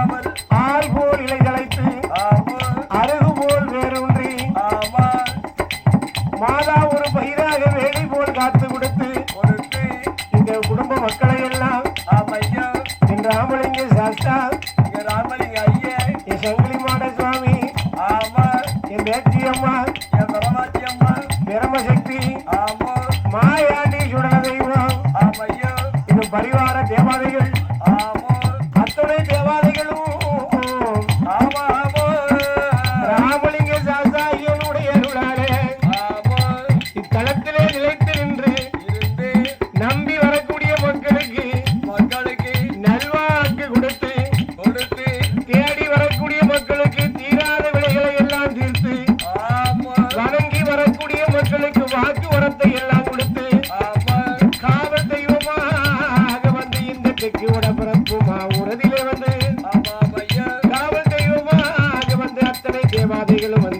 ஆள் போல் இலை தலைத்து அருகு போல் வேரூன்றி மாதா ஒரு பயிராக வேலி போல் காத்து கொடுத்து இந்த குடும்ப மக்களை எல்லாம் என் ராமலிங்க சாஸ்தா ராமலிங்க ஐயா. என் சங்கிலி மாட சுவாமி என் பேச்சி அம்மா என் பரமாச்சி அம்மா. பிரமசக்தி மாயாண்டி சுடல தெய்வம் বাদ গেল বন্ধু।